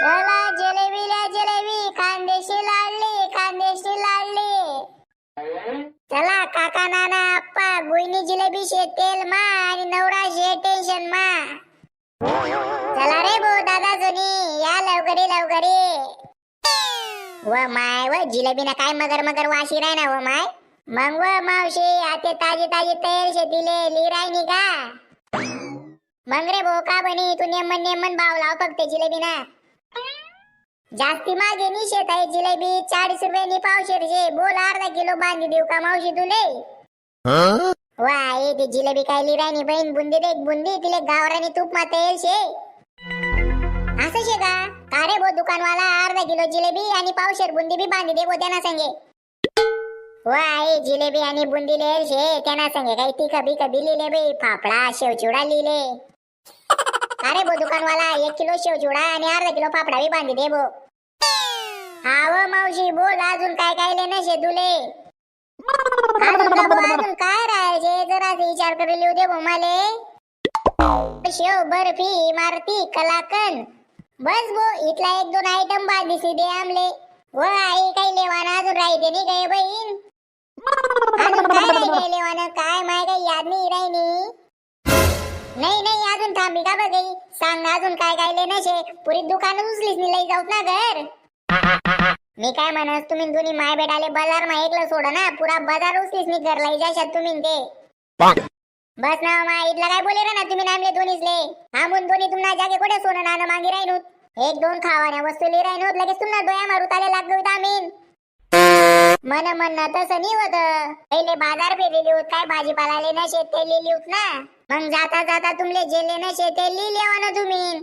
चला जिलेबीला जिलेबी खानदेशी लाडली खानदेशी लाडली. चला काका नाना आप्पा गुईनी जिलेबी शे तेल मा आणि नवरा शे टेन्शन मा. चला रे भो दादा जुनी या लवकरी लवकरी. व माय व जिलेबीना काय मगर मगर वाशी राय ना व माय? मग व मावशी आते ताजी ताजी तयार शे दिले लिराय नी का? मग रे भो का बनी? तू नेमन नेमन भाव लाव फक्त जिलेबी ना जास्ती मागे नी आहे जिलेबी चाळीस रुपये पावशेरचे बोल अर्धा किलो बांधी देऊ का मावशी तुले? वा ए ती जिलेबी काय लिराणी बहीण बुंदी दे बुंदी तिले गावरानी तूप माता तेल शे. असं शे का? का रे दुकानवाला अर्धा किलो जिलेबी आणि पावशेर बुंदी बी बांधी दे बो त्यांना सांगे. वा ए जिलेबी आणि बुंदी लेल शे त्यांना सांगे. काही तिखा बिखा दिलेले लिहिले बे फाफडा शेवचिवडा लिहिले अरे बो दुकानवाला एक किलो शेवचिवडा आणि अर्धा किलो फाफडा बी बांधी दे बो. हा मावशी बोल अजून काय काय लेणं शे तुले अजून का अजून काय राहायचे? जरा विचार करून लिहू दे भो मले. शेव बर्फी इमारती कलाकन बस बो इथला एक दोन आयटम बांधीसी दे आमले व हो आई काही लेवाना अजून राहते नाही काय बहीण? अजून काय काय लेवाना काय नाही नाही अजून थांबी का बघ सांग ना अजून काय काय लेणं पुरी दुकान उचलीस मी लई जाऊत ना घर. मी काय म्हणस तुम्ही दोन्ही माय बेटाले बाजार मा एकलं सोडा ना पुरा बाजार उचलीस मी घर लई जाशात तुम्ही ते. बस ना हो मा इथला काय बोले ना तुम्ही नामले दोन्हीच ले? आमून दोन्ही तुम्हाला जागे कुठे सोनं ना मागे राहिनूत? एक दोन खावाने वस्तू ले राहिनूत लगेच तुम्हाला डोया मारूत आले लागलो आम्ही मन म्हणणं तसं नाही होत. पहिले बाजार फेरलेली होत काय भाजीपाला लेणं शेत ते लिहिली होत ना? मग जाता जाता तुमले जे लेणं शेत ते लिहिले हो ना तुम्ही?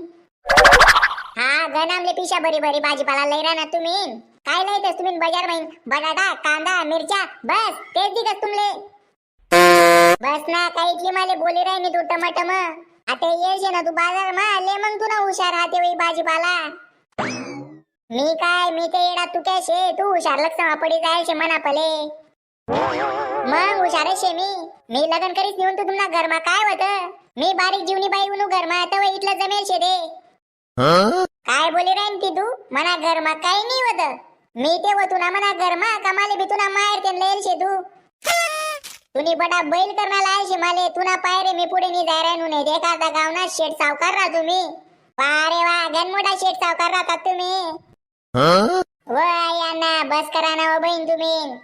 हा गणामले पिशा भरी भरी भाजीपाला लई ना तुम्ही? काय नाही तुम्ही बाजार माहीन? बटाटा कांदा मिरच्या बस तेच दिगत तुमले. बस ना काही की माले बोली राहिनी तू टमाटम? आता येशे ना तू बाजार मा ले मग तू ना हुशार राहते भाजीपाला. मी काय मी ते येडा तू काय शे तू हुशार लक्ष जाय शे मना पले मग हुशार शे मी. मी लग्न करीस नेऊन तू तुमना घरमा काय होत? मी बारीक जीवनी बाई उनू घरमा तव इथलं जमेल शे दे काय बोली राहीन ती तू? मना घरमा काही नाही होत. मी ते होतो ना मना घरमा कमाले भी तुना माहेर ते लेल शे तू. तुनी बडा बैल करण्याला आहे शे माले. तुना पायरे मी पुढे नी जाय राहिनू नाही देखा गावना शेट सावकार राहा तुम्ही पारे वा गन मोठा शेट सावकार राहतात तुम्ही. बस करा ना बहीण तुम्ही.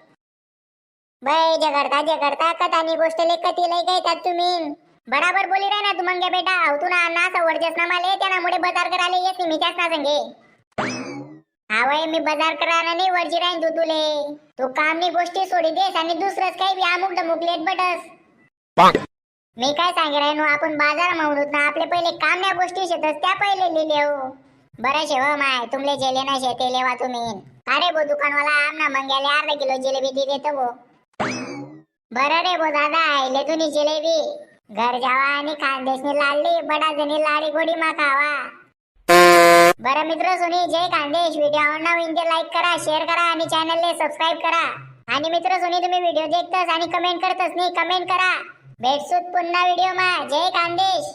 गोष्ट लय कहतात तुम्ही. बराबर बोली राही ना तू मंगे बेटा. तू ना ना सवडतेस ना माले त्यामुळे बाजार करायला येत मी त्याच ना संगे. हा वय मी बाजार करायला नाही वरची राहीन तू तुले. तू कामनी गोष्टी सोडी देस आणि दुसरंच काही बी अमुक डमुक लेट बटस. मी काय सांगे राहिनो आपण बाजार म्हणूत ना आपले पहिले कामण्या गोष्टी शेतस त्या पहिले लिहिले हो. बरं शेव हो माय तुमले जेले ना शे शेते लेवा तुम्ही. अरे बो दुकानवाला? आम ना मंग्याले अर्धा किलो जिलेबी दे देतो बो बरं रे बो दादा आईले तुम्ही जिलेबी. घर जावा आणि खानदेशनी लाडली बडा जणी लाडी गोडी मा खावा बरं मित्र सुनी जय खानदेश व्हिडिओ आवडला होईन लाईक करा शेअर करा आणि चॅनलले सबस्क्राईब करा. आणि मित्र सुनी तुम्ही व्हिडिओ देखतस आणि कमेंट करतस नाही कमेंट करा. भेटसूत पुन्हा व्हिडिओ मा. जय खानदेश